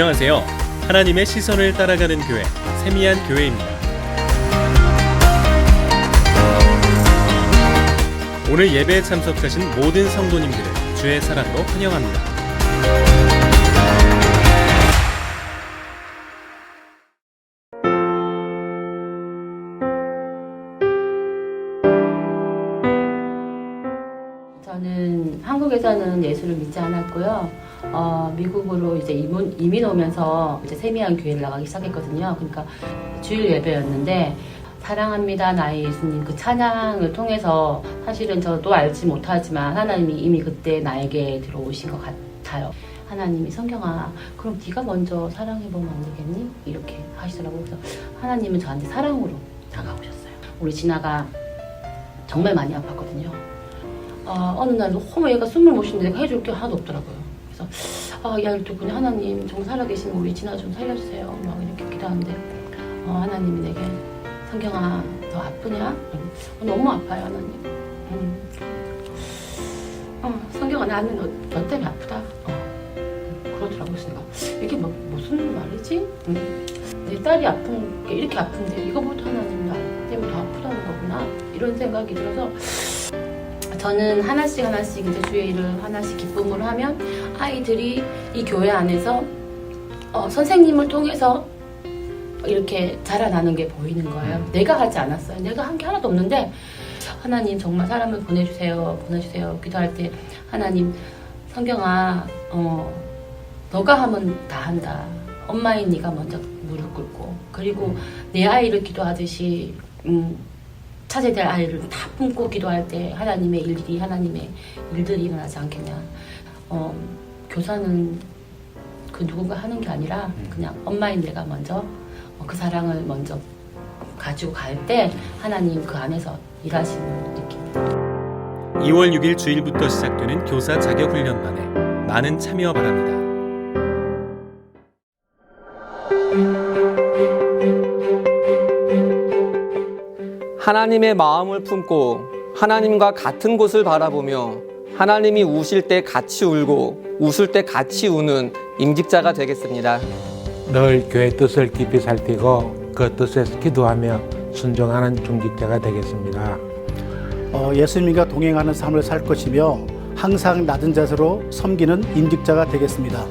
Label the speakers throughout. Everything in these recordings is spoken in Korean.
Speaker 1: 안녕하세요. 하나님의 시선을 따라가는 교회 세미한 교회입니다. 오늘 예배에 참석하신 모든 성도님들을 주의 사랑으로 환영합니다.
Speaker 2: 저는 한국에서는 예수를 믿지 않았고요. 어, 미국으로 이제 이민, 이민 오면서 이제 세미한 교회를 나가기 시작했거든요. 그러니까 주일 예배였는데 사랑합니다 나의 예수님 그 찬양을 통해서 사실은 저도 알지 못하지만 하나님이 이미 그때 나에게 들어오신 것 같아요. 하나님이 성경아 그럼 네가 먼저 사랑해보면 안 되겠니? 이렇게 하시더라고요. 그래서 하나님은 저한테 사랑으로 다가오셨어요. 우리 진아가 정말 많이 아팠거든요. 아, 어느 날 너무 얘가 숨을 못 쉬는데 해줄 게 하나도 없더라고요. 그래서 아, 이 아이를 듣고 하나님 정말 살아계신 우리 진아 좀 살려주세요. 막 이렇게 기도하는데 어, 하나님이 내게 성경아 너 아프냐? 어, 너무 아파요 하나님. 음. 어, 성경아 나는 너, 너 때문에 아프다. 어, 그러더라고요. 내가 이게 뭐, 무슨 말이지? 음. 내 딸이 아픈 게 이렇게 아픈데 이거보다 하나님 나 때문에 더 아프다는 거구나 이런 생각이 들어서 저는 하나씩 하나씩 이제 주의 일을 하나씩 기쁨으로 하면 아이들이 이 교회 안에서 어, 선생님을 통해서 이렇게 자라나는 게 보이는 거예요. 내가 하지 않았어요. 내가 한 게 하나도 없는데 하나님 정말 사람을 보내주세요, 보내주세요. 기도할 때 하나님 성경아, 어, 너가 하면 다 한다. 엄마인 네가 먼저 무릎 꿇고 그리고 내 아이를 기도하듯이 음, 될 아이를 다 품고 기도할 때 하나님의 일들이 하나님의 일들이 일어나지 않겠냐. 어, 교사는 그 누군가 하는 게 아니라 그냥 엄마인 내가 먼저 어, 그 사랑을 먼저 가지고 갈 때 하나님 그 안에서 일하시는 느낌입니다.
Speaker 1: 2월 6일 주일부터 시작되는 교사 자격 훈련반에 많은 참여 바랍니다.
Speaker 3: 하나님의 마음을 품고 하나님과 같은 곳을 바라보며 하나님이 우실 때 같이 울고 웃을 때 같이 우는 임직자가 되겠습니다.
Speaker 4: 늘 교회 뜻을 깊이 살피고 그 뜻에 기도하며 순종하는 중직자가 되겠습니다.
Speaker 5: 어, 예수님과 동행하는 삶을 살 것이며 항상 낮은 자세로 섬기는 임직자가 되겠습니다.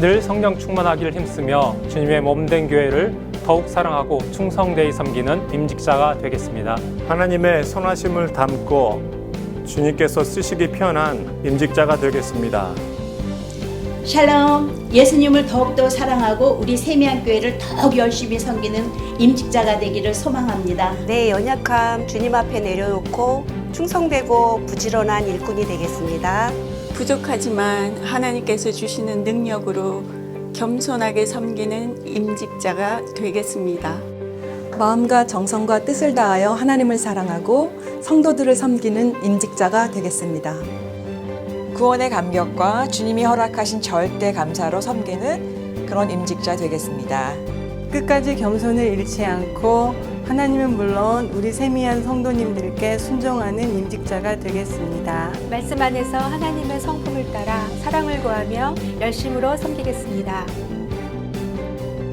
Speaker 6: 늘 성령 충만하기를 힘쓰며 주님의 몸된 교회를 더욱 사랑하고 충성되이 섬기는 임직자가 되겠습니다.
Speaker 7: 하나님의 선하심을 담고 주님께서 쓰시기 편한 임직자가 되겠습니다.
Speaker 8: 샬롬 예수님을 더욱더 사랑하고 우리 세미한 교회를 더욱 열심히 섬기는 임직자가 되기를 소망합니다.
Speaker 9: 내 연약함 주님 앞에 내려놓고 충성되고 부지런한 일꾼이 되겠습니다.
Speaker 10: 부족하지만 하나님께서 주시는 능력으로 겸손하게 섬기는 임직자가 되겠습니다.
Speaker 11: 마음과 정성과 뜻을 다하여 하나님을 사랑하고 성도들을 섬기는 임직자가 되겠습니다. 구원의 감격과 주님이 허락하신 절대 감사로 섬기는 그런 임직자 되겠습니다.
Speaker 12: 끝까지 겸손을 잃지 않고 하나님은 물론 우리 세미한 성도님들께 순종하는 임직자가 되겠습니다.
Speaker 13: 말씀 안에서 하나님의 성품을 따라 사랑을 구하며 열심으로 섬기겠습니다.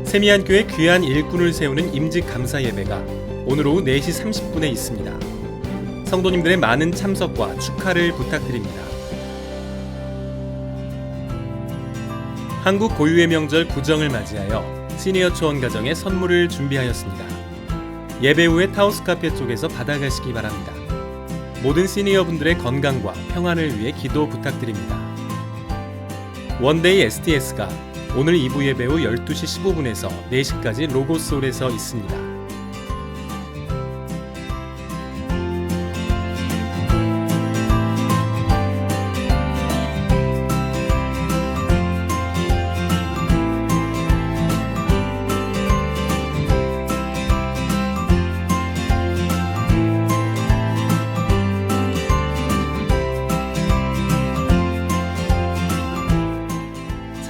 Speaker 1: 세미한 교회 귀한 일꾼을 세우는 임직 감사 예배가 오늘 오후 4시 30분에 있습니다. 성도님들의 많은 참석과 축하를 부탁드립니다. 한국 고유의 명절 구정을 맞이하여 시니어 초원 가정에 선물을 준비하였습니다. 예배 후에 타우스 카페 쪽에서 받아가시기 바랍니다. 모든 시니어 분들의 건강과 평안을 위해 기도 부탁드립니다. 원데이 STS가 오늘 2부 예배 후 12시 15분에서 4시까지 로고솔에서 있습니다.